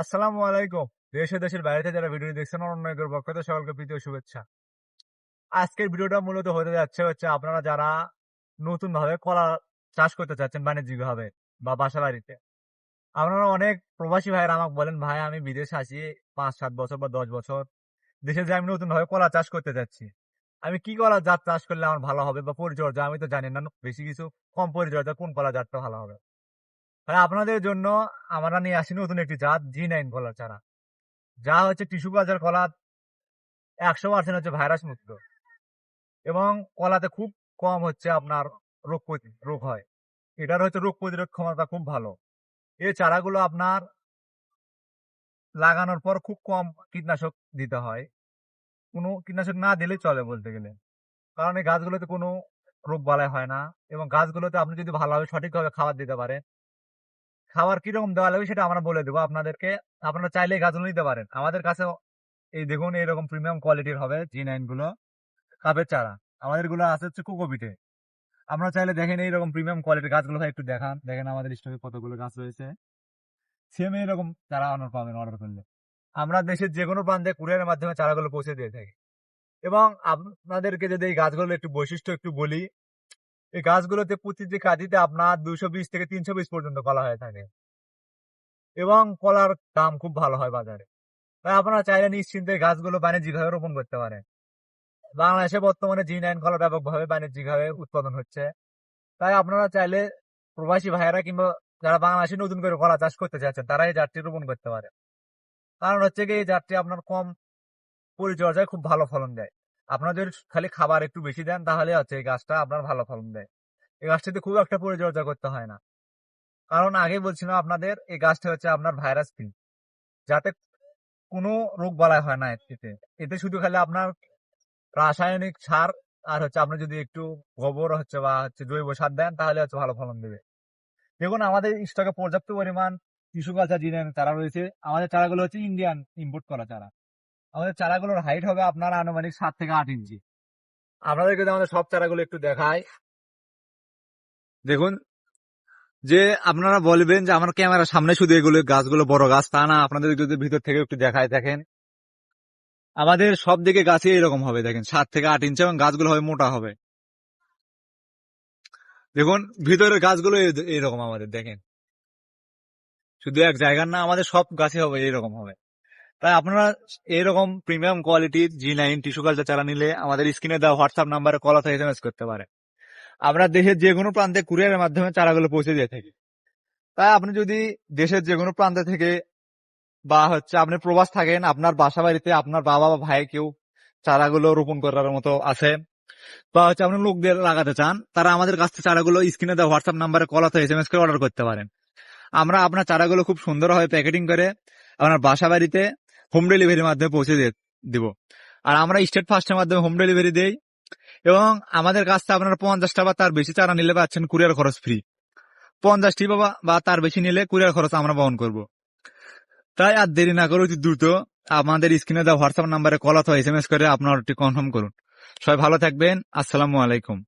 আসসালামু আলাইকুম। দেশ ও দেশের বাইরে যারা ভিডিও দেখছেন অন্য একর পক্ষ থেকে সকলকে ও শুভেচ্ছা। আজকের ভিডিওটা মূলত হতে যাচ্ছে হচ্ছে আপনারা যারা নতুন ভাবে কলা চাষ করতে চাচ্ছেন বাণিজ্যিক ভাবে বা বাসা বাড়িতে আপনারা অনেক প্রবাসী ভাইয়েরা আমাকে বলেন, ভাই, আমি বিদেশে আছি পাঁচ, সাত বছর বা দশ বছর। দেশে যে আমি নতুন ভাবে কলা চাষ করতে চাচ্ছি আমি কি কলা জাত চাষ করলে আমার ভালো হবে বা পরিচর্যা? আমি তো জানি না, বেশি কিছু কম পরিচর্যা কোন কলা জাতটা ভালো হবে? তাই আপনাদের জন্য আমরা নিয়ে আসি নতুন একটি জাত জি নাইন কলার চারা। যা হচ্ছে টিস্যু কালচার কলা একশো পার্সেন্ট হচ্ছে ভাইরাস মুক্ত। এবং কলাতে খুব কম হচ্ছে আপনার রোগ রোগ হয়। এটার হচ্ছে রোগ প্রতিরোধ ক্ষমতা খুব ভালো। এই চারাগুলো আপনার লাগানোর পর খুব কম কীটনাশক দিতে হয়। কোনো কীটনাশক না দিলেই চলে বলতে গেলে। কারণ এই গাছগুলোতে কোনো রোগ বালাই হয় না। এবং গাছগুলোতে আপনি যদি ভালোভাবে সঠিকভাবে খাবার দিতে পারেন খাবার কীরকম দেওয়া লাগবে সেটা আমরা বলে দেবো। আপনাদেরকে, আপনারা চাইলে গাছগুলো নিতে পারেন। আমাদের কাছে এই দেখুন এরকম প্রিমিয়াম কোয়ালিটির হবে জি নাইনগুলো। কাপের চারা। আমাদেরগুলো আছে হচ্ছে কোকোপিটে। আপনারা চাইলে দেখেন এইরকম প্রিমিয়াম কোয়ালিটির গাছগুলো একটু দেখান। দেখেন আমাদের স্টকে কতগুলো গাছ রয়েছে। সেম এরকম চারা অনার পাবেন অর্ডার করলে। আমরা দেশের যে কোনো প্রান্তে কুরিয়ারের মাধ্যমে চারাগুলো পৌঁছে দিয়ে থাকি। এবং আপনাদেরকে যদি এই গাছগুলোর একটু বৈশিষ্ট্য একটু বলি এই গাছগুলোতে প্রতিটি কাঁদিতে আপনার দুশো বিশ থেকে তিনশো বিশ পর্যন্ত কলা হয়ে থাকে। এবং কলার দাম খুব ভালো হয় বাজারে। তাই আপনারা চাইলে নিশ্চিন্তে গাছগুলো বাণিজ্যিকভাবে রোপণ করতে পারেন। বাংলাদেশে বর্তমানে জি নাইন কলা ব্যাপকভাবে বাণিজ্যিকভাবে উৎপাদন হচ্ছে। তাই আপনারা চাইলে প্রবাসী ভাইয়েরা কিংবা যারা বাংলাদেশে নতুন করে কলা চাষ করতে চাচ্ছেন তারা এই জাতটি রোপণ করতে পারে কারণ হচ্ছে কি, এই জাতটি আপনার কম পরিচর্যায় খুব ভালো ফলন দেয়। আপনারা যদি খালি খাবার একটু বেশি দেন, তাহলে হচ্ছে এই গাছটা আপনার ভালো ফলন দেয়। এই গাছটিতে খুব একটা পরিচর্যা করতে হয় না। কারণ আগে বলছিলাম আপনাদের, এই গাছটা হচ্ছে আপনার ভাইরাস ফ্রি যাতে কোনো রোগ বালাই হয় না এতে এতে শুধু খালি আপনার রাসায়নিক সার আর হচ্ছে আপনি যদি একটু গোবর হচ্ছে বা হচ্ছে জৈব সার দেন, তাহলে হচ্ছে ভালো ফলন দেবে। দেখুন, আমাদের স্টকে পর্যাপ্ত পরিমাণ টিস্যু কালচার জিনের চারা রয়েছে, আমাদের চারাগুলো হচ্ছে ইন্ডিয়ান ইম্পোর্ট করা চারা। আমাদের চারাগুলোর হাইট হবে আপনার আনুমানিক সাত থেকে আট ইঞ্চি আপনাদেরকে আমাদের সব চারাগুলো একটু দেখাই। দেখুন, যে আপনারা বলবেন যে আমার ক্যামেরার সামনে শুধু এগুলো গাছগুলো বড় গাছ, তা না, আপনাদের যদি ভিতর থেকে একটু দেখায় দেখেন। আমাদের সব দিকে গাছে এরকম হবে, দেখেন, সাত থেকে আট ইঞ্চি এবং গাছগুলো হবে, মোটা হবে। দেখুন, ভিতরের গাছগুলো এইরকম আমাদের, দেখেন। শুধু এক জায়গার না, আমাদের সব গাছে হবে এইরকম হবে। তাই আপনারা এরকম প্রিমিয়াম কোয়ালিটির জি নাইন টিস্যু কালচার চারা নিলে আমাদের স্ক্রিনে দেওয়া হোয়াটসঅ্যাপ নাম্বারে কল অথবা এস করতে পারে। আমরা দেশের যে কোনো প্রান্তে কুরিয়ারের মাধ্যমে চারাগুলো পৌঁছে দিয়ে থাকি। তাই আপনি যদি দেশের যে কোনো প্রান্ত থেকে বা হচ্ছে আপনি প্রবাস থাকেন, আপনার বাসা বাড়িতে আপনার বাবা বা ভাই কেউ চারাগুলো রোপণ করার মতো আছে বা হচ্ছে আপনি লোকদের লাগাতে চান, তারা আমাদের কাছ থেকে চারাগুলো স্ক্রিনে দেওয়া হোয়াটসঅ্যাপ নাম্বারে কল অথবা এসএমএস করে অর্ডার করতে পারেন। আমরা আপনার চারাগুলো খুব সুন্দরভাবে প্যাকেটিং করে আপনার বাসা বাড়িতে হোম ডেলিভারির মাধ্যমে পৌঁছে দিব। আর আমরা স্টেট ফার্স্টের মাধ্যমে হোম ডেলিভারি দেই এবং আমাদের কাছ থেকে আপনারা পঞ্চাশটা বা তার বেশি চারা নিলে পাচ্ছেন কুরিয়ার খরচ ফ্রি পঞ্চাশটি বা বা তার বেশি নিলে কুরিয়ার খরচ আমরা বহন করব। তাই আর দেরি না করে অতি দ্রুত আমাদের স্ক্রিনে দেওয়া হোয়াটসঅ্যাপ নাম্বারে কল অথবা এস এম এস করে আপনার কনফার্ম করুন। সবাই ভালো থাকবেন। আসসালামু আলাইকুম।